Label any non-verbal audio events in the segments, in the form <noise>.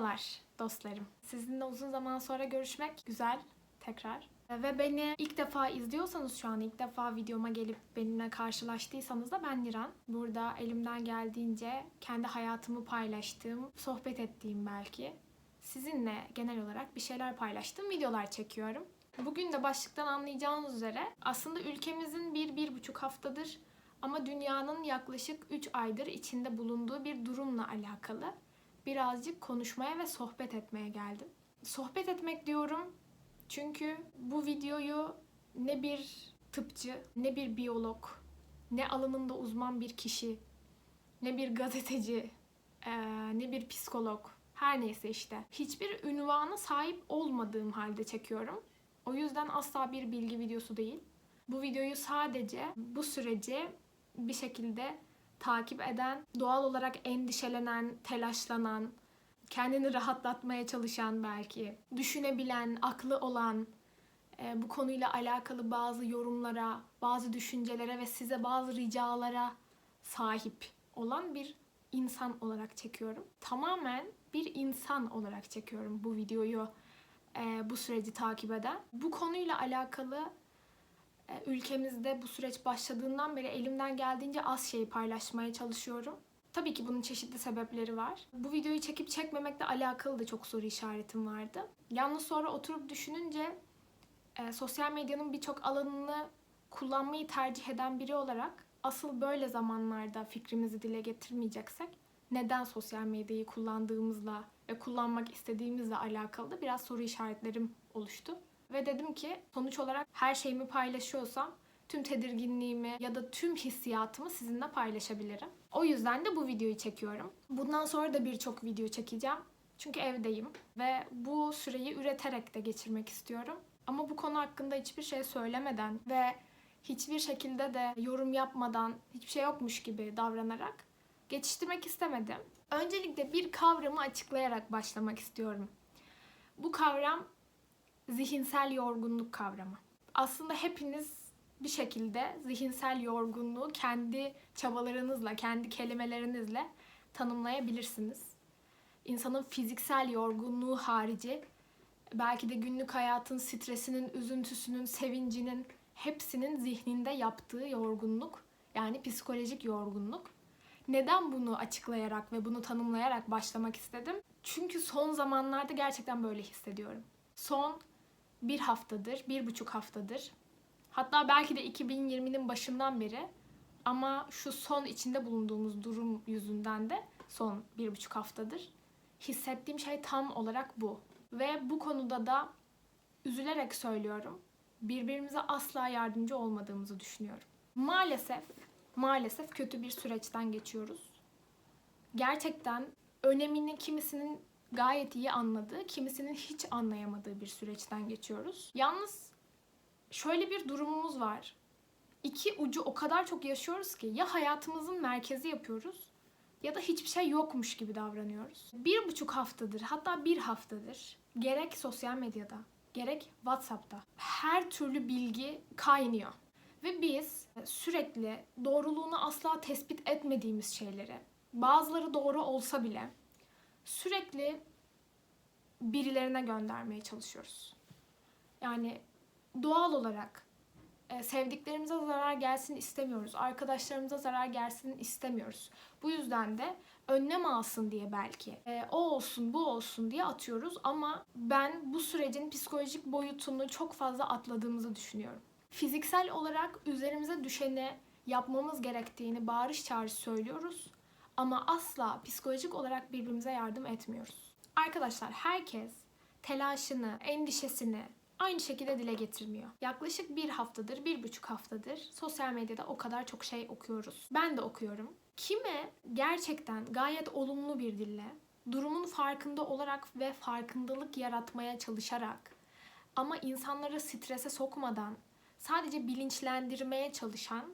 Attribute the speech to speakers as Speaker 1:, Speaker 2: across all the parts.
Speaker 1: Merhabalar dostlarım. Sizinle uzun zaman sonra görüşmek güzel tekrar. Ve beni ilk defa izliyorsanız şu an ilk defa videoma gelip benimle karşılaştıysanız da ben Niran. Burada elimden geldiğince kendi hayatımı paylaştığım, sohbet ettiğim belki sizinle genel olarak bir şeyler paylaştığım videolar çekiyorum. Bugün de başlıktan anlayacağınız üzere aslında ülkemizin bir, bir buçuk haftadır ama dünyanın yaklaşık 3 aydır içinde bulunduğu bir durumla alakalı birazcık konuşmaya ve sohbet etmeye geldim. Sohbet etmek diyorum çünkü bu videoyu ne bir tıpçı, ne bir biyolog, ne alanında uzman bir kişi, ne bir gazeteci, ne bir psikolog, her neyse işte hiçbir ünvana sahip olmadığım halde çekiyorum. O yüzden asla bir bilgi videosu değil. Bu videoyu sadece bu süreci bir şekilde takip eden, doğal olarak endişelenen, telaşlanan, kendini rahatlatmaya çalışan belki, düşünebilen, aklı olan, e, bu konuyla alakalı bazı yorumlara, bazı düşüncelere ve size bazı ricalara sahip olan bir insan olarak çekiyorum. Tamamen bir insan olarak çekiyorum bu videoyu, e, bu süreci takip eden. Bu konuyla alakalı ülkemizde bu süreç başladığından beri elimden geldiğince az şeyi paylaşmaya çalışıyorum. Tabii ki bunun çeşitli sebepleri var. Bu videoyu çekip çekmemekle alakalı da çok soru işaretim vardı. Yalnız sonra oturup düşününce e, sosyal medyanın birçok alanını kullanmayı tercih eden biri olarak asıl böyle zamanlarda fikrimizi dile getirmeyeceksek neden sosyal medyayı kullandığımızla ve kullanmak istediğimizle alakalı da biraz soru işaretlerim oluştu. Ve dedim ki sonuç olarak her şeyimi paylaşıyorsam tüm tedirginliğimi ya da tüm hissiyatımı sizinle paylaşabilirim. O yüzden de bu videoyu çekiyorum. Bundan sonra da birçok video çekeceğim. Çünkü evdeyim ve bu süreyi üreterek de geçirmek istiyorum. Ama bu konu hakkında hiçbir şey söylemeden ve hiçbir şekilde de yorum yapmadan, hiçbir şey yokmuş gibi davranarak geçiştirmek istemedim. Öncelikle bir kavramı açıklayarak başlamak istiyorum. Bu kavram zihinsel yorgunluk kavramı. Aslında hepiniz bir şekilde zihinsel yorgunluğu kendi çabalarınızla, kendi kelimelerinizle tanımlayabilirsiniz. İnsanın fiziksel yorgunluğu harici belki de günlük hayatın stresinin, üzüntüsünün, sevincinin hepsinin zihninde yaptığı yorgunluk yani psikolojik yorgunluk. Neden bunu açıklayarak ve bunu tanımlayarak başlamak istedim? Çünkü son zamanlarda gerçekten böyle hissediyorum. Son bir haftadır, bir buçuk haftadır. Hatta belki de 2020'nin başından beri ama şu son içinde bulunduğumuz durum yüzünden de son bir buçuk haftadır hissettiğim şey tam olarak bu. Ve bu konuda da üzülerek söylüyorum. Birbirimize asla yardımcı olmadığımızı düşünüyorum. Maalesef, maalesef kötü bir süreçten geçiyoruz. Gerçekten önemini kimisinin gayet iyi anladığı, kimisinin hiç anlayamadığı bir süreçten geçiyoruz. Yalnız şöyle bir durumumuz var. İki ucu o kadar çok yaşıyoruz ki ya hayatımızın merkezi yapıyoruz ya da hiçbir şey yokmuş gibi davranıyoruz. Bir buçuk haftadır hatta bir haftadır gerek sosyal medyada gerek WhatsApp'ta her türlü bilgi kaynıyor. Ve biz sürekli doğruluğunu asla tespit etmediğimiz şeyleri, bazıları doğru olsa bile sürekli birilerine göndermeye çalışıyoruz. Yani doğal olarak e, sevdiklerimize zarar gelsin istemiyoruz. Arkadaşlarımıza zarar gelsin istemiyoruz. Bu yüzden de önlem alsın diye belki e, o olsun bu olsun diye atıyoruz ama ben bu sürecin psikolojik boyutunu çok fazla atladığımızı düşünüyorum. Fiziksel olarak üzerimize düşeni yapmamız gerektiğini bağırış çağrışı söylüyoruz ama asla psikolojik olarak birbirimize yardım etmiyoruz. Arkadaşlar herkes telaşını, endişesini aynı şekilde dile getirmiyor. Yaklaşık bir haftadır, bir buçuk haftadır sosyal medyada o kadar çok şey okuyoruz. Ben de okuyorum. Kime gerçekten gayet olumlu bir dille, durumun farkında olarak ve farkındalık yaratmaya çalışarak ama insanları strese sokmadan sadece bilinçlendirmeye çalışan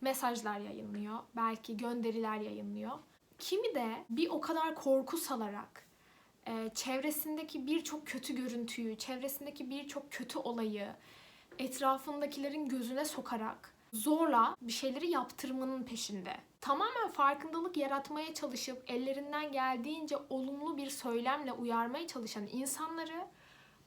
Speaker 1: mesajlar yayınlıyor, belki gönderiler yayınlıyor. Kimi de bir o kadar korku salarak, e, çevresindeki birçok kötü görüntüyü, çevresindeki birçok kötü olayı etrafındakilerin gözüne sokarak zorla bir şeyleri yaptırmanın peşinde. Tamamen farkındalık yaratmaya çalışıp ellerinden geldiğince olumlu bir söylemle uyarmaya çalışan insanları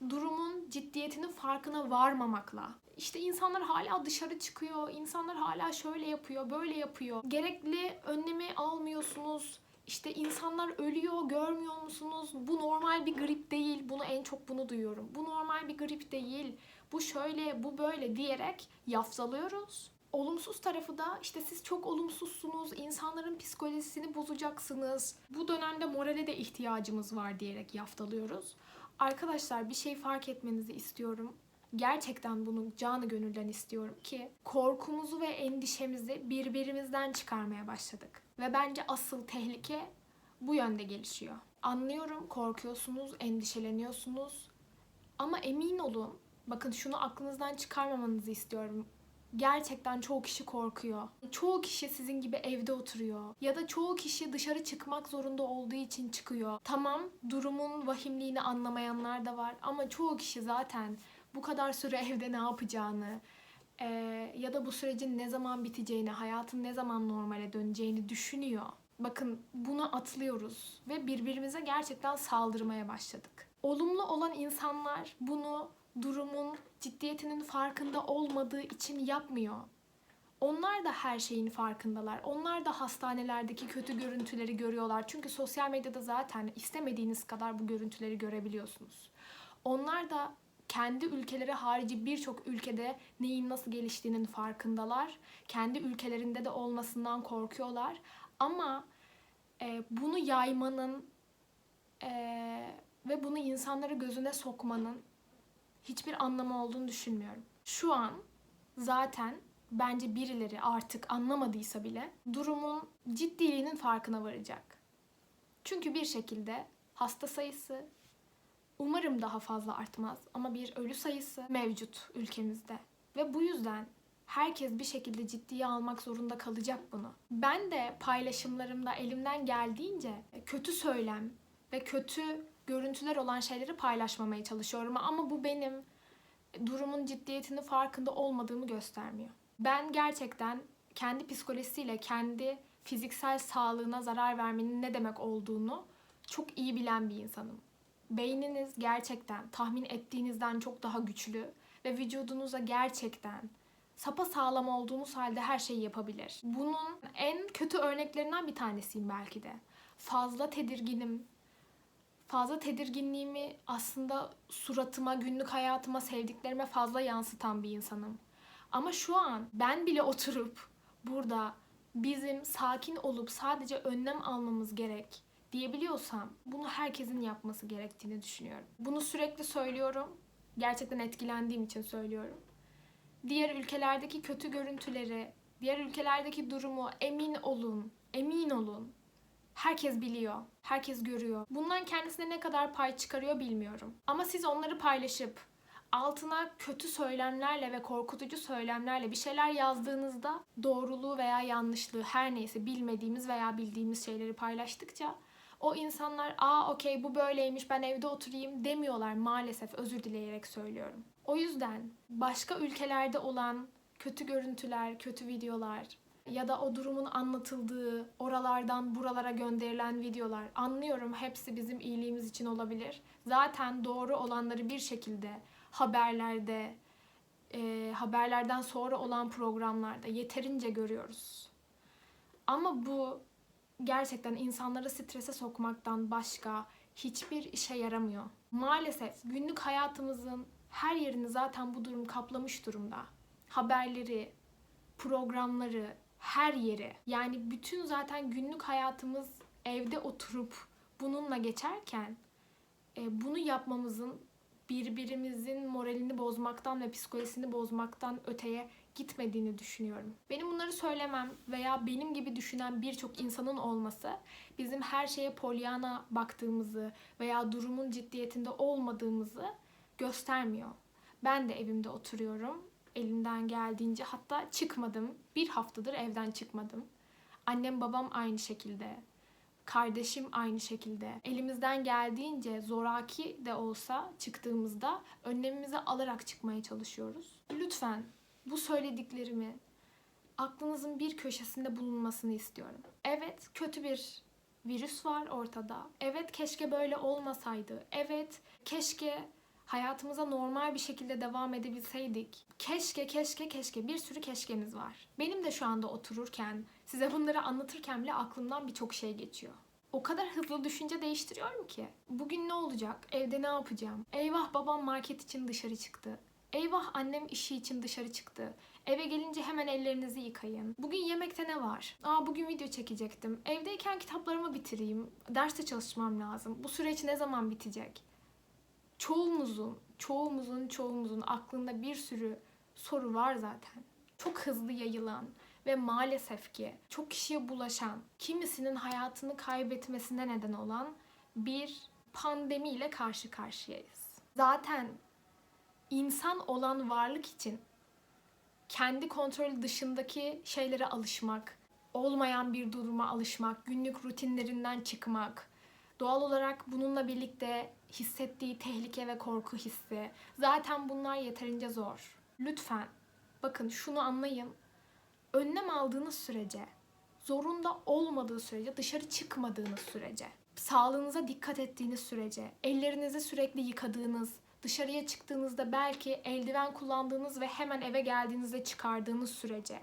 Speaker 1: durumun ciddiyetinin farkına varmamakla. İşte insanlar hala dışarı çıkıyor, insanlar hala şöyle yapıyor, böyle yapıyor. Gerekli önlemi almıyorsunuz. İşte insanlar ölüyor, görmüyor musunuz? Bu normal bir grip değil. Bunu en çok bunu duyuyorum. Bu normal bir grip değil. Bu şöyle, bu böyle diyerek yaftalıyoruz. Olumsuz tarafı da işte siz çok olumsuzsunuz, insanların psikolojisini bozacaksınız. Bu dönemde morale de ihtiyacımız var diyerek yaftalıyoruz. Arkadaşlar bir şey fark etmenizi istiyorum. Gerçekten bunu canı gönülden istiyorum ki korkumuzu ve endişemizi birbirimizden çıkarmaya başladık. Ve bence asıl tehlike bu yönde gelişiyor. Anlıyorum korkuyorsunuz, endişeleniyorsunuz. Ama emin olun, bakın şunu aklınızdan çıkarmamanızı istiyorum. Gerçekten çoğu kişi korkuyor. Çoğu kişi sizin gibi evde oturuyor. Ya da çoğu kişi dışarı çıkmak zorunda olduğu için çıkıyor. Tamam durumun vahimliğini anlamayanlar da var. Ama çoğu kişi zaten bu kadar süre evde ne yapacağını e, ya da bu sürecin ne zaman biteceğini, hayatın ne zaman normale döneceğini düşünüyor. Bakın bunu atlıyoruz ve birbirimize gerçekten saldırmaya başladık. Olumlu olan insanlar bunu durumun ciddiyetinin farkında olmadığı için yapmıyor. Onlar da her şeyin farkındalar. Onlar da hastanelerdeki kötü görüntüleri görüyorlar. Çünkü sosyal medyada zaten istemediğiniz kadar bu görüntüleri görebiliyorsunuz. Onlar da kendi ülkeleri harici birçok ülkede neyin nasıl geliştiğinin farkındalar. Kendi ülkelerinde de olmasından korkuyorlar. Ama e, bunu yaymanın e, ve bunu insanlara gözüne sokmanın hiçbir anlamı olduğunu düşünmüyorum. Şu an zaten bence birileri artık anlamadıysa bile durumun ciddiliğinin farkına varacak. Çünkü bir şekilde hasta sayısı umarım daha fazla artmaz ama bir ölü sayısı mevcut ülkemizde. Ve bu yüzden herkes bir şekilde ciddiye almak zorunda kalacak bunu. Ben de paylaşımlarımda elimden geldiğince kötü söylem ve kötü görüntüler olan şeyleri paylaşmamaya çalışıyorum ama bu benim durumun ciddiyetini farkında olmadığımı göstermiyor. Ben gerçekten kendi psikolojisiyle kendi fiziksel sağlığına zarar vermenin ne demek olduğunu çok iyi bilen bir insanım. Beyniniz gerçekten tahmin ettiğinizden çok daha güçlü ve vücudunuza gerçekten sapa sağlam olduğunuz halde her şeyi yapabilir. Bunun en kötü örneklerinden bir tanesiyim belki de. Fazla tedirginim, fazla tedirginliğimi aslında suratıma, günlük hayatıma, sevdiklerime fazla yansıtan bir insanım. Ama şu an ben bile oturup burada bizim sakin olup sadece önlem almamız gerek diyebiliyorsam bunu herkesin yapması gerektiğini düşünüyorum. Bunu sürekli söylüyorum. Gerçekten etkilendiğim için söylüyorum. Diğer ülkelerdeki kötü görüntüleri, diğer ülkelerdeki durumu emin olun, emin olun. Herkes biliyor, herkes görüyor. Bundan kendisine ne kadar pay çıkarıyor bilmiyorum. Ama siz onları paylaşıp altına kötü söylemlerle ve korkutucu söylemlerle bir şeyler yazdığınızda doğruluğu veya yanlışlığı her neyse bilmediğimiz veya bildiğimiz şeyleri paylaştıkça o insanlar aa okey bu böyleymiş ben evde oturayım demiyorlar maalesef özür dileyerek söylüyorum. O yüzden başka ülkelerde olan kötü görüntüler, kötü videolar ya da o durumun anlatıldığı, oralardan buralara gönderilen videolar anlıyorum hepsi bizim iyiliğimiz için olabilir. Zaten doğru olanları bir şekilde haberlerde, e, haberlerden sonra olan programlarda yeterince görüyoruz. Ama bu gerçekten insanları strese sokmaktan başka hiçbir işe yaramıyor. Maalesef günlük hayatımızın her yerini zaten bu durum kaplamış durumda. Haberleri, programları, her yeri. Yani bütün zaten günlük hayatımız evde oturup bununla geçerken e, bunu yapmamızın birbirimizin moralini bozmaktan ve psikolojisini bozmaktan öteye gitmediğini düşünüyorum. Benim bunları söylemem veya benim gibi düşünen birçok insanın olması bizim her şeye polyana baktığımızı veya durumun ciddiyetinde olmadığımızı göstermiyor. Ben de evimde oturuyorum. Elimden geldiğince hatta çıkmadım. Bir haftadır evden çıkmadım. Annem babam aynı şekilde. Kardeşim aynı şekilde. Elimizden geldiğince zoraki de olsa çıktığımızda önlemimizi alarak çıkmaya çalışıyoruz. Lütfen bu söylediklerimi aklınızın bir köşesinde bulunmasını istiyorum. Evet, kötü bir virüs var ortada. Evet, keşke böyle olmasaydı. Evet, keşke hayatımıza normal bir şekilde devam edebilseydik. Keşke, keşke, keşke. Bir sürü keşkemiz var. Benim de şu anda otururken, size bunları anlatırken bile aklımdan birçok şey geçiyor. O kadar hızlı düşünce değiştiriyorum ki. Bugün ne olacak? Evde ne yapacağım? Eyvah babam market için dışarı çıktı. Eyvah annem işi için dışarı çıktı. Eve gelince hemen ellerinizi yıkayın. Bugün yemekte ne var? Aa bugün video çekecektim. Evdeyken kitaplarımı bitireyim. Derste çalışmam lazım. Bu süreç ne zaman bitecek? Çoğumuzun, çoğumuzun, çoğumuzun aklında bir sürü soru var zaten. Çok hızlı yayılan ve maalesef ki çok kişiye bulaşan, kimisinin hayatını kaybetmesine neden olan bir pandemiyle karşı karşıyayız. Zaten insan olan varlık için kendi kontrolü dışındaki şeylere alışmak, olmayan bir duruma alışmak, günlük rutinlerinden çıkmak, doğal olarak bununla birlikte hissettiği tehlike ve korku hissi. Zaten bunlar yeterince zor. Lütfen bakın şunu anlayın. Önlem aldığınız sürece, zorunda olmadığı sürece, dışarı çıkmadığınız sürece, sağlığınıza dikkat ettiğiniz sürece, ellerinizi sürekli yıkadığınız, dışarıya çıktığınızda belki eldiven kullandığınız ve hemen eve geldiğinizde çıkardığınız sürece,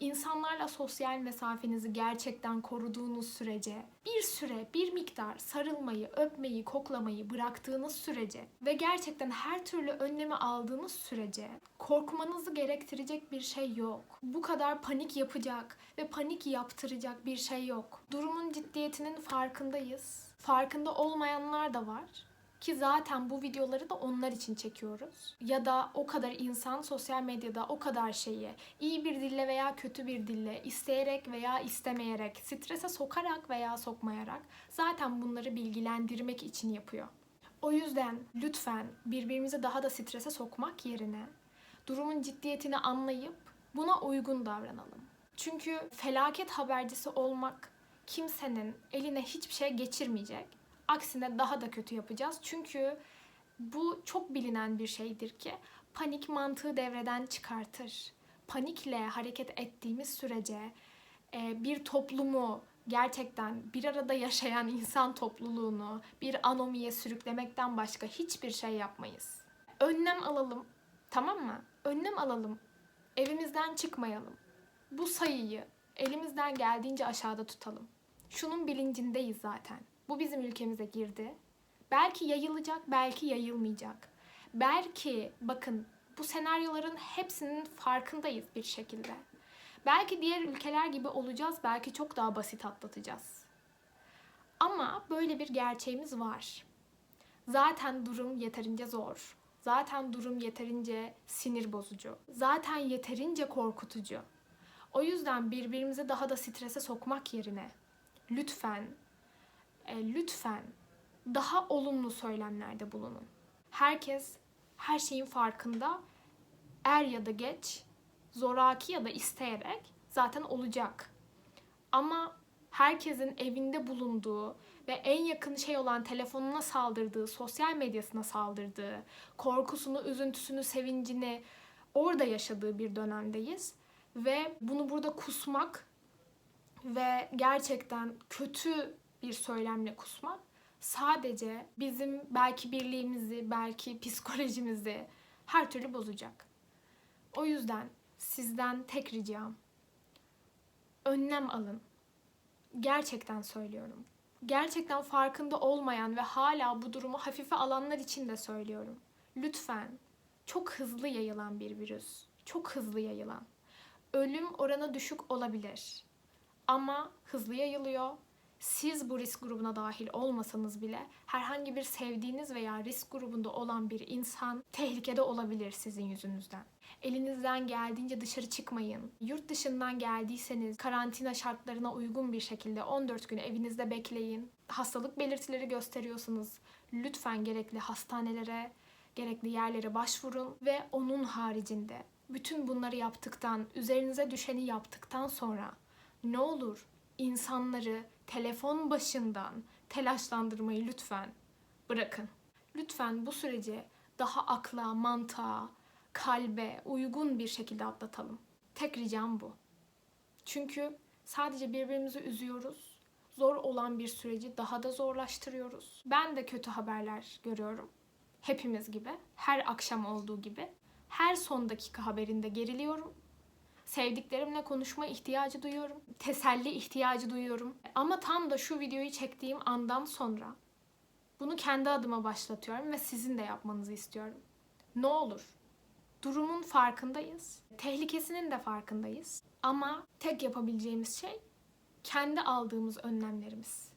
Speaker 1: insanlarla sosyal mesafenizi gerçekten koruduğunuz sürece, bir süre, bir miktar sarılmayı, öpmeyi, koklamayı bıraktığınız sürece ve gerçekten her türlü önlemi aldığınız sürece korkmanızı gerektirecek bir şey yok. Bu kadar panik yapacak ve panik yaptıracak bir şey yok. Durumun ciddiyetinin farkındayız. Farkında olmayanlar da var. Ki zaten bu videoları da onlar için çekiyoruz. Ya da o kadar insan sosyal medyada o kadar şeyi iyi bir dille veya kötü bir dille isteyerek veya istemeyerek, strese sokarak veya sokmayarak zaten bunları bilgilendirmek için yapıyor. O yüzden lütfen birbirimizi daha da strese sokmak yerine durumun ciddiyetini anlayıp buna uygun davranalım. Çünkü felaket habercisi olmak kimsenin eline hiçbir şey geçirmeyecek. Aksine daha da kötü yapacağız. Çünkü bu çok bilinen bir şeydir ki panik mantığı devreden çıkartır. Panikle hareket ettiğimiz sürece e, bir toplumu gerçekten bir arada yaşayan <laughs> insan topluluğunu bir anomiye sürüklemekten başka hiçbir şey yapmayız. Önlem alalım. Tamam mı? Önlem alalım. Evimizden çıkmayalım. Bu sayıyı elimizden geldiğince aşağıda tutalım. Şunun bilincindeyiz zaten. Bu bizim ülkemize girdi. Belki yayılacak, belki yayılmayacak. Belki bakın bu senaryoların hepsinin farkındayız bir şekilde. Belki diğer ülkeler gibi olacağız, belki çok daha basit atlatacağız. Ama böyle bir gerçeğimiz var. Zaten durum yeterince zor. Zaten durum yeterince sinir bozucu. Zaten yeterince korkutucu. O yüzden birbirimizi daha da strese sokmak yerine lütfen e, lütfen daha olumlu söylemlerde bulunun. Herkes her şeyin farkında er ya da geç, zoraki ya da isteyerek zaten olacak. Ama herkesin evinde bulunduğu ve en yakın şey olan telefonuna saldırdığı, sosyal medyasına saldırdığı, korkusunu, üzüntüsünü, sevincini orada yaşadığı bir dönemdeyiz. Ve bunu burada kusmak ve gerçekten kötü bir söylemle kusmak sadece bizim belki birliğimizi, belki psikolojimizi her türlü bozacak. O yüzden sizden tek ricam önlem alın. Gerçekten söylüyorum. Gerçekten farkında olmayan ve hala bu durumu hafife alanlar için de söylüyorum. Lütfen çok hızlı yayılan bir virüs. Çok hızlı yayılan. Ölüm oranı düşük olabilir. Ama hızlı yayılıyor siz bu risk grubuna dahil olmasanız bile herhangi bir sevdiğiniz veya risk grubunda olan bir insan tehlikede olabilir sizin yüzünüzden. Elinizden geldiğince dışarı çıkmayın. Yurt dışından geldiyseniz karantina şartlarına uygun bir şekilde 14 gün evinizde bekleyin. Hastalık belirtileri gösteriyorsanız lütfen gerekli hastanelere, gerekli yerlere başvurun ve onun haricinde bütün bunları yaptıktan, üzerinize düşeni yaptıktan sonra ne olur insanları telefon başından telaşlandırmayı lütfen bırakın. Lütfen bu süreci daha akla, mantığa, kalbe uygun bir şekilde atlatalım. Tek ricam bu. Çünkü sadece birbirimizi üzüyoruz. Zor olan bir süreci daha da zorlaştırıyoruz. Ben de kötü haberler görüyorum. Hepimiz gibi. Her akşam olduğu gibi. Her son dakika haberinde geriliyorum. Sevdiklerimle konuşma ihtiyacı duyuyorum. Teselli ihtiyacı duyuyorum. Ama tam da şu videoyu çektiğim andan sonra bunu kendi adıma başlatıyorum ve sizin de yapmanızı istiyorum. Ne olur durumun farkındayız. Tehlikesinin de farkındayız. Ama tek yapabileceğimiz şey kendi aldığımız önlemlerimiz.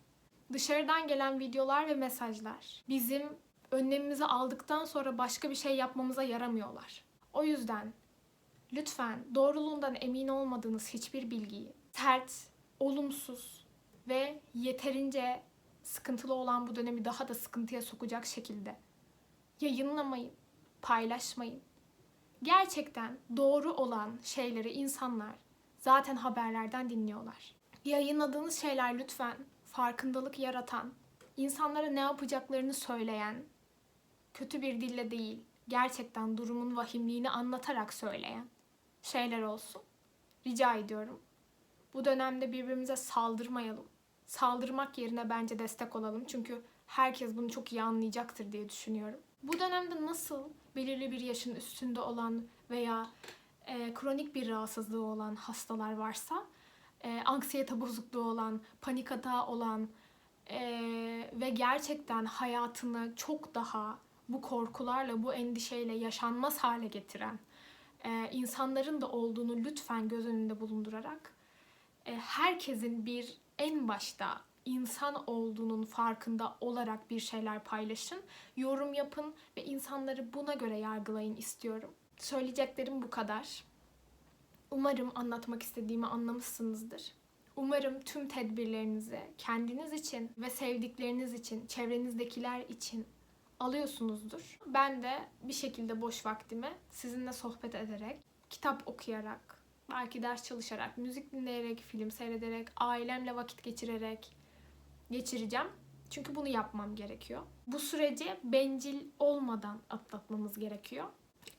Speaker 1: Dışarıdan gelen videolar ve mesajlar bizim önlemimizi aldıktan sonra başka bir şey yapmamıza yaramıyorlar. O yüzden lütfen doğruluğundan emin olmadığınız hiçbir bilgiyi sert, olumsuz ve yeterince sıkıntılı olan bu dönemi daha da sıkıntıya sokacak şekilde yayınlamayın, paylaşmayın. Gerçekten doğru olan şeyleri insanlar zaten haberlerden dinliyorlar. Yayınladığınız şeyler lütfen farkındalık yaratan, insanlara ne yapacaklarını söyleyen, kötü bir dille değil, gerçekten durumun vahimliğini anlatarak söyleyen şeyler olsun. Rica ediyorum. Bu dönemde birbirimize saldırmayalım. Saldırmak yerine bence destek olalım. Çünkü herkes bunu çok iyi anlayacaktır diye düşünüyorum. Bu dönemde nasıl belirli bir yaşın üstünde olan veya e, kronik bir rahatsızlığı olan hastalar varsa, e, anksiyete bozukluğu olan, panik atağı olan e, ve gerçekten hayatını çok daha bu korkularla, bu endişeyle yaşanmaz hale getiren e, insanların da olduğunu lütfen göz önünde bulundurarak e, herkesin bir en başta insan olduğunun farkında olarak bir şeyler paylaşın, yorum yapın ve insanları buna göre yargılayın istiyorum. Söyleyeceklerim bu kadar. Umarım anlatmak istediğimi anlamışsınızdır. Umarım tüm tedbirlerinizi kendiniz için ve sevdikleriniz için, çevrenizdekiler için alıyorsunuzdur. Ben de bir şekilde boş vaktimi sizinle sohbet ederek, kitap okuyarak, belki ders çalışarak, müzik dinleyerek, film seyrederek, ailemle vakit geçirerek geçireceğim. Çünkü bunu yapmam gerekiyor. Bu süreci bencil olmadan atlatmamız gerekiyor.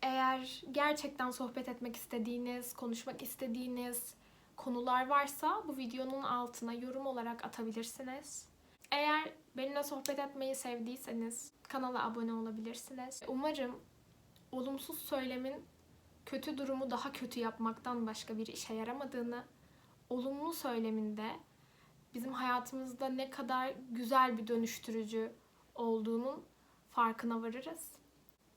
Speaker 1: Eğer gerçekten sohbet etmek istediğiniz, konuşmak istediğiniz konular varsa bu videonun altına yorum olarak atabilirsiniz. Eğer benimle sohbet etmeyi sevdiyseniz kanala abone olabilirsiniz. Umarım olumsuz söylemin kötü durumu daha kötü yapmaktan başka bir işe yaramadığını, olumlu söyleminde bizim hayatımızda ne kadar güzel bir dönüştürücü olduğunun farkına varırız.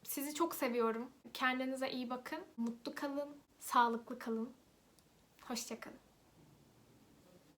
Speaker 1: Sizi çok seviyorum. Kendinize iyi bakın. Mutlu kalın, sağlıklı kalın. Hoşçakalın.